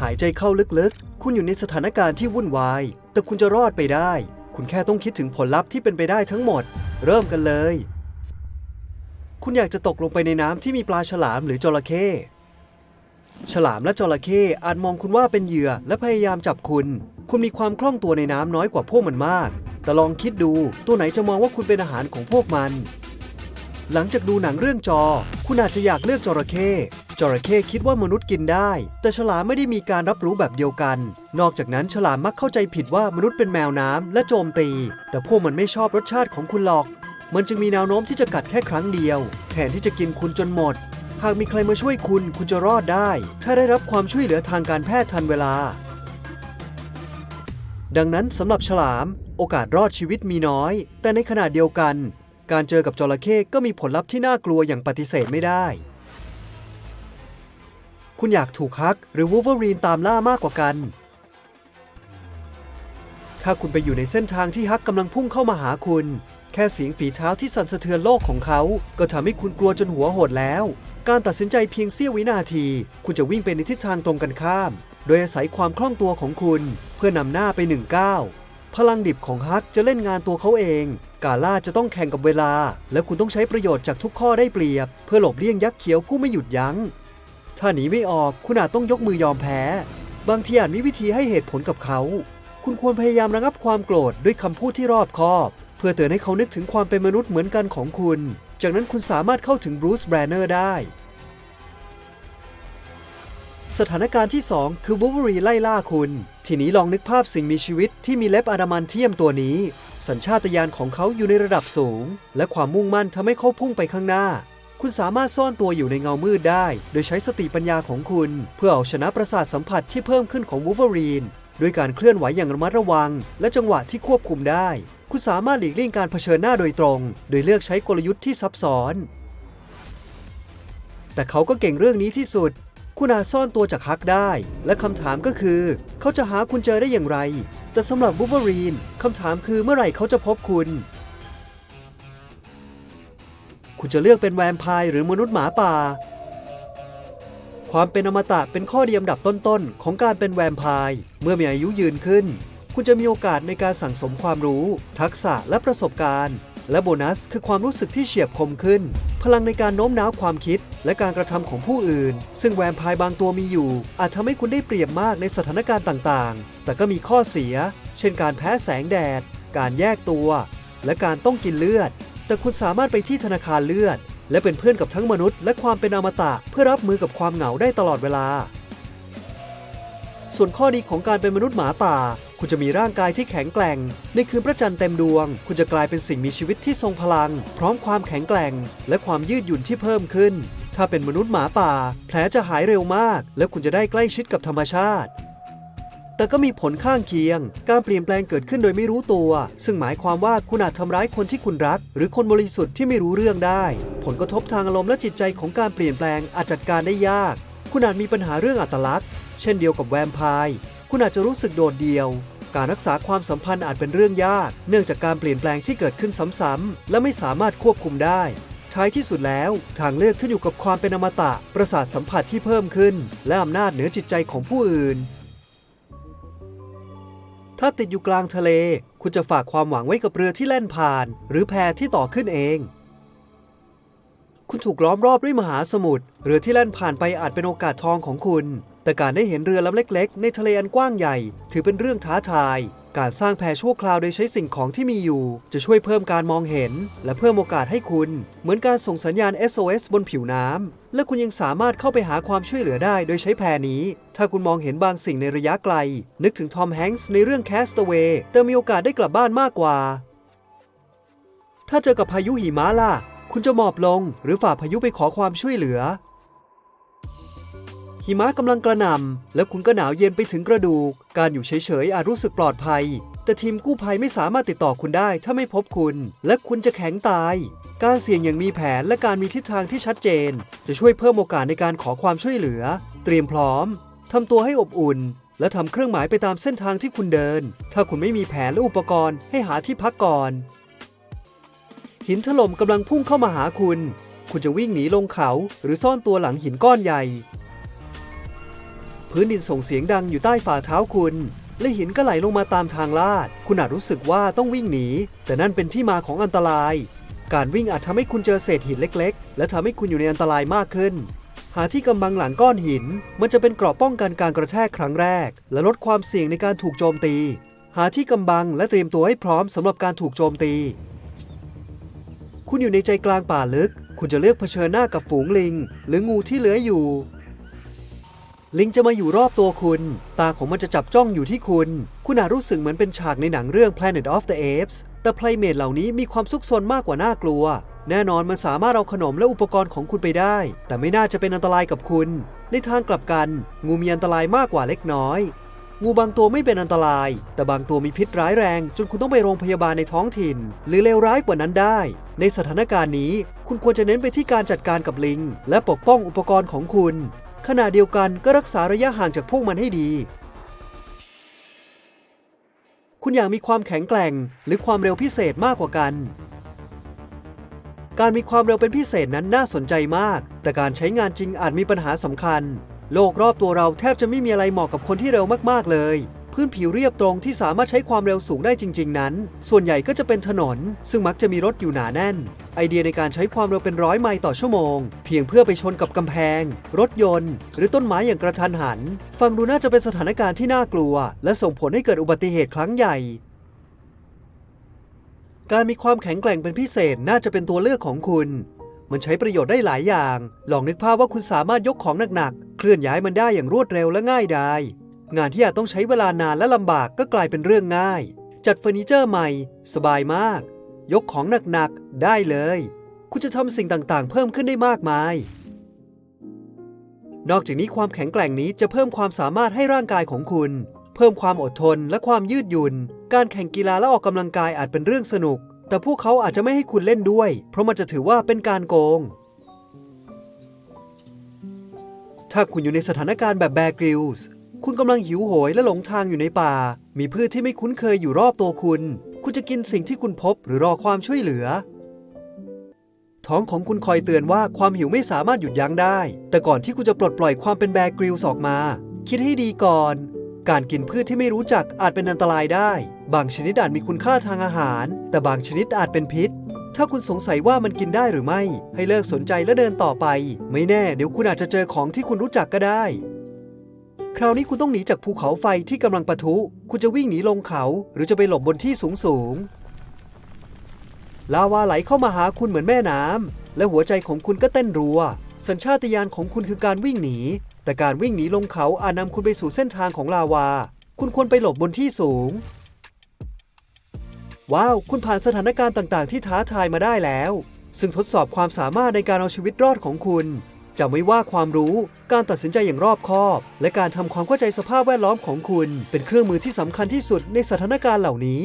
หายใจเข้าลึกๆ คุณอยู่ในสถานการณ์ที่วุ่นวาย แต่คุณจะรอดไปได้ คุณแค่ต้องคิดถึงผลลัพธ์ที่เป็นไปได้ทั้งหมด เริ่มกันเลย คุณอยากจะตกลงไปในน้ำที่มีปลาฉลามหรือจระเข้ ฉลามและจระเข้อาจมองคุณว่าเป็นเหยื่อและพยายามจับคุณ คุณมีความคล่องตัวในน้ำน้อยกว่าพวกมันมาก แต่ลองคิดดูตัวไหนจะมองว่าคุณเป็นอาหารของพวกมัน หลังจากดูหนังเรื่องจอ คุณอาจจะอยากเลือกจระเข้ จระเข้คิดว่ามนุษย์กินได้ แต่ฉลามไม่ได้มีการรับรู้แบบเดียวกัน นอกจากนั้นฉลามมักเข้าใจผิดว่ามนุษย์เป็นแมวน้ำและโจมตี แต่พวกมันไม่ชอบรสชาติของคุณหรอก มันจึงมีแนวโน้มที่จะกัดแค่ครั้งเดียว แทนที่จะกินคุณจนหมด หากมีใครมาช่วยคุณ คุณจะรอดได้ ถ้าได้รับความช่วยเหลือทางการแพทย์ทันเวลา ดังนั้นสำหรับฉลาม โอกาสรอดชีวิตมีน้อย แต่ในขณะเดียวกัน การเจอกับจระเข้ก็มีผลลัพธ์ที่น่ากลัวอย่างปฏิเสธไม่ได้ คุณอยากถูกฮัก หรือวูเวอรีนตามล่ามากกว่ากัน ถ้าคุณไปอยู่ในเส้นทางที่ฮักกำลังพุ่งเข้ามาหาคุณ แค่เสียงฝีเท้าที่สั่นสะเทือนโลกของเขา ก็ทำให้คุณกลัวจนหัวโหดแล้ว การตัดสินใจเพียงเสี้ยววินาที คุณจะวิ่งไปในทิศทางตรงกันข้าม โดยอาศัยความคล่องตัวของคุณ เพื่อนำหน้าไปหนึ่งก้าวพลังดิบของฮักจะเล่นงานตัวเขาเอง กาล่าจะต้องแข่งกับเวลา และคุณต้องใช้ประโยชน์จากทุกข้อได้เปรียบ เพื่อหลบเลี่ยงยักษ์เขียวผู้ไม่หยุดยัง้ง ถ้าหนีไม่ออกคุณอาจต้องยกมือยอมแพ้ บางทีอาจมีวิธีให้เหตุผลกับเขา คุณควรพยายามระงับความโกรธด้วยคำพูดที่รอบคอบ เพื่อเตือนให้เขานึกถึงความเป็นมนุษย์เหมือนกันของคุณ จากนั้นคุณสามารถเข้าถึงบรูซแบรนเนอร์ได้ สถานการณ์ที่ 2 คือวู l เวอรีไล่ล่าคุณ ทีนี้ลองนึกภาพสิ่งมีชีวิตที่มีเล็บอะดามันเทียมตัวนี้ สัญชาตญาณของเขาอยู่ในระดับสูง และความมุ่งมั่นทำให้เขาพุ่งไปข้างหน้า คุณสามารถซ่อนตัวอยู่ในเงามืดได้ โดยใช้สติปัญญาของคุณ เพื่อเอาชนะประสาทสัมผัสที่เพิ่มขึ้นของวูเวอรีนด้วยการเคลื่อนไหวอย่างระมัดระวัง และจังหวะที่ควบคุมได้ คุณสามารถหลีกเลี่ยงการเผชิญหน้าโดยตรง โดยเลือกใช้กลยุทธ์ที่ซับซ้อน แต่เขาก็เก่งเรื่องนี้ที่สุด คุณอาจซ่อนตัวจากฮักได้ และคำถามก็คือ เขาจะหาคุณเจอได้อย่างไร แต่สำหรับวูเวอรีนคำถามคือเมื่อไหร่เขาจะพบคุณ คุณจะเลือกเป็นแวมไพร์หรือมนุษย์หมาป่า ความเป็นอมตะเป็นข้อดีอันดับต้นๆ ของการเป็นแวมไพร์เมื่อมีอายุยืนขึ้น คุณจะมีโอกาสในการสั่งสมความรู้ ทักษะและประสบการณ์ และโบนัสคือความรู้สึกที่เฉียบคมขึ้น พลังในการโน้มน้าวความคิด และการกระทำของผู้อื่น ซึ่งแวมไพร์บางตัวมีอยู่ อาจทำให้คุณได้เปรียบมากในสถานการณ์ต่างๆ แต่ก็มีข้อเสีย เช่นการแพ้แสงแดด การแยกตัว และการต้องกินเลือด แต่คุณสามารถไปที่ธนาคารเลือด และเป็นเพื่อนกับทั้งมนุษย์และความเป็นอมตะเพื่อรับมือกับความเหงาได้ตลอดเวลา ส่วนข้อดีของการเป็นมนุษย์หมาป่า คุณจะมีร่างกายที่แข็งแกร่ง ในคืนพระจันทร์เต็มดวง คุณจะกลายเป็นสิ่งมีชีวิตที่ทรงพลัง พร้อมความแข็งแกร่ง และความยืดหยุ่นที่เพิ่มขึ้น ถ้าเป็นมนุษย์หมาป่า แผลจะหายเร็วมาก และคุณจะได้ใกล้ชิดกับธรรมชาติ แต่ก็มีผลข้างเคียง การเปลี่ยนแปลงเกิดขึ้นโดยไม่รู้ตัว ซึ่งหมายความว่าคุณอาจทำร้ายคนที่คุณรัก หรือคนบริสุทธิ์ที่ไม่รู้เรื่องได้ ผลกระทบทางอารมณ์และจิตใจของการเปลี่ยนแปลงอาจจัดการได้ยาก คุณอาจมีปัญหาเรื่องอัตลักษณ์ เช่นเดียวกับแวมไพร์คุณอาจจะรู้สึกโดดเดี่ยว การรักษาความสัมพันธ์อาจเป็นเรื่องยาก เนื่องจากการเปลี่ยนแปลงที่เกิดขึ้นซ้ำๆและไม่สามารถควบคุมได้ท้ายที่สุดแล้ว ทางเลือกขึ้นอยู่กับความเป็นอมตะ ประสาทสัมผัสที่เพิ่มขึ้น และอำนาจเหนือจิตใจของผู้อื่น ถ้าติดอยู่กลางทะเล คุณจะฝากความหวังไว้กับเรือที่แล่นผ่าน หรือแพที่ต่อขึ้นเอง คุณถูกล้อมรอบด้วยมหาสมุทรเรือที่แล่นผ่านไปอาจเป็นโอกาสทองของคุณ แต่การได้เห็นเรือลำเล็ก ๆ ในทะเลอันกว้างใหญ่ ถือเป็นเรื่องท้าทาย การสร้างแพชั่วคราวโดยใช้สิ่งของที่มีอยู่ จะช่วยเพิ่มการมองเห็น และเพิ่มโอกาสให้คุณ เหมือนการส่งสัญญาณ SOS บนผิวน้ำ และคุณยังสามารถเข้าไปหาความช่วยเหลือได้โดยใช้แพนี้ ถ้าคุณมองเห็นบางสิ่งในระยะไกล นึกถึงทอมแฮงค์ในเรื่อง Castaway แต่มีโอกาสได้กลับบ้านมากกว่า ถ้าเจอกับพายุหิมะล่ะ คุณจะหมอบลง หรือฝ่าพายุไปขอความช่วยเหลือ หิมะกำลังกระหน่ำและคุณก็หนาวเย็นไปถึงกระดูก การอยู่เฉยๆอาจรู้สึกปลอดภัย แต่ทีมกู้ภัยไม่สามารถติดต่อคุณได้ถ้าไม่พบคุณ และคุณจะแข็งตาย การเสี่ยงอย่างมีแผนและการมีทิศทางที่ชัดเจน จะช่วยเพิ่มโอกาสในการขอความช่วยเหลือ เตรียมพร้อมทำตัวให้อบอุ่น และทำเครื่องหมายไปตามเส้นทางที่คุณเดิน ถ้าคุณไม่มีแผนและอุปกรณ์ให้หาที่พักก่อน หินถล่มกำลังพุ่งเข้ามาหาคุณ คุณจะวิ่งหนีลงเขา หรือซ่อนตัวหลังหินก้อนใหญ่ พื้นดินส่งเสียงดังอยู่ใต้ฝ่าเท้าคุณ และหินก็ไหลลงมาตามทางลาด คุณอาจรู้สึกว่าต้องวิ่งหนี แต่นั่นเป็นที่มาของอันตราย การวิ่งอาจทำให้คุณเจอเศษหินเล็ก ๆ และทำให้คุณอยู่ในอันตรายมากขึ้น หาที่กำบังหลังก้อนหิน มันจะเป็นเกราะป้องกันการกระแทกครั้งแรก และลดความเสี่ยงในการถูกโจมตี หาที่กำบังและเตรียมตัวให้พร้อมสำหรับการถูกโจมตี คุณอยู่ในใจกลางป่าลึก คุณจะเลือกเผชิญหน้ากับฝูงลิง หรืองูที่เหลืออยู่ ลิงจะมาอยู่รอบตัวคุณ ตาของมันจะจับจ้องอยู่ที่คุณ คุณอาจรู้สึกเหมือนเป็นฉากในหนังเรื่อง Planet of the Apes แต่ไพลเมทเหล่านี้มีความซุกซนมากกว่าน่ากลัว แน่นอนมันสามารถเอาขนมและอุปกรณ์ของคุณไปได้ แต่ไม่น่าจะเป็นอันตรายกับคุณ ในทางกลับกัน งูมีอันตรายมากกว่าเล็กน้อย งูบางตัวไม่เป็นอันตราย แต่บางตัวมีพิษร้ายแรง จนคุณต้องไปโรงพยาบาลในท้องถิ่น หรือเลวร้ายกว่านั้นได้ ในสถานการณ์นี้ คุณควรจะเน้นไปที่การจัดการกับลิง และปกป้องอุปกรณ์ของคุณ ขณะเดียวกันก็รักษาระยะห่างจากพวกมันให้ดี คุณอยากมีความแข็งแกร่งหรือความเร็วพิเศษมากกว่ากัน การมีความเร็วเป็นพิเศษนั้นน่าสนใจมาก แต่การใช้งานจริงอาจมีปัญหาสำคัญ โลกรอบตัวเราแทบจะไม่มีอะไรเหมาะกับคนที่เร็วมากๆเลย พื้นผิวเรียบตรงที่สามารถใช้ความเร็วสูงได้จริง ๆ นั้น ส่วนใหญ่ก็จะเป็นถนน ซึ่งมักจะมีรถอยู่หนาแน่น ไอเดียในการใช้ความเร็วเป็นร้อยไมล์ต่อชั่วโมง เพียงเพื่อไปชนกับกำแพง รถยนต์ หรือต้นไม้อย่างกระทันหัน ฟังดูน่าจะเป็นสถานการณ์ที่น่ากลัว และส่งผลให้เกิดอุบัติเหตุครั้งใหญ่การมีความแข็งแกร่งเป็นพิเศษน่าจะเป็นตัวเลือกของคุณ มันใช้ประโยชน์ได้หลายอย่าง ลองนึกภาพว่าคุณสามารถยกของหนักๆ เคลื่อนย้ายมันได้อย่างรวดเร็วและง่ายดาย งานที่อาจต้องใช้เวลานานและลำบากก็กลายเป็นเรื่องง่าย จัดเฟอร์นิเจอร์ใหม่ สบายมาก ยกของหนักๆ ได้เลย คุณจะทำสิ่งต่างๆ เพิ่มขึ้นได้มากมาย นอกจากนี้ความแข็งแกร่งนี้จะเพิ่มความสามารถให้ร่างกายของคุณ เพิ่มความอดทนและความยืดหยุ่น การแข่งกีฬาและออกกำลังกายอาจเป็นเรื่องสนุก แต่พวกเขาอาจจะไม่ให้คุณเล่นด้วย เพราะมันจะถือว่าเป็นการโกงถ้าคุณอยู่ในสถานการณ์แบบแบกริลส์ คุณกำลังหิวโหยและหลงทางอยู่ในป่า มีพืชที่ไม่คุ้นเคยอยู่รอบตัวคุณ คุณจะกินสิ่งที่คุณพบหรือรอความช่วยเหลือ ท้องของคุณคอยเตือนว่าความหิวไม่สามารถหยุดยั้งได้ แต่ก่อนที่คุณจะปลดปล่อยความเป็นแบกริลส์ออกมา คิดให้ดีก่อน การกินพืชที่ไม่รู้จักอาจเป็นอันตรายได้ บางชนิดอาจมีคุณค่าทางอาหาร แต่บางชนิดอาจเป็นพิษถ้าคุณสงสัยว่ามันกินได้หรือไม่ ให้เลิกสนใจและเดินต่อไป ไม่แน่ เดี๋ยวคุณอาจจะเจอของที่คุณรู้จักก็ได้ คราวนี้คุณต้องหนีจากภูเขาไฟที่กำลังปะทุ คุณจะวิ่งหนีลงเขา หรือจะไปหลบบนที่สูงสูง ลาวาไหลเข้ามาหาคุณเหมือนแม่น้ำ และหัวใจของคุณก็เต้นรัว สัญชาตญาณของคุณคือการวิ่งหนี แต่การวิ่งหนีลงเขาอาจนำคุณไปสู่เส้นทางของลาวา คุณควรไปหลบบนที่สูง ว้าว คุณผ่านสถานการณ์ต่าง ๆ ที่ท้าทายมาได้แล้ว ซึ่งทดสอบความสามารถในการเอาชีวิตรอดของคุณ จำไว้ว่าความรู้ การตัดสินใจอย่างรอบคอบ และการทำความเข้าใจสภาพแวดล้อมของคุณ เป็นเครื่องมือที่สำคัญที่สุดในสถานการณ์เหล่านี้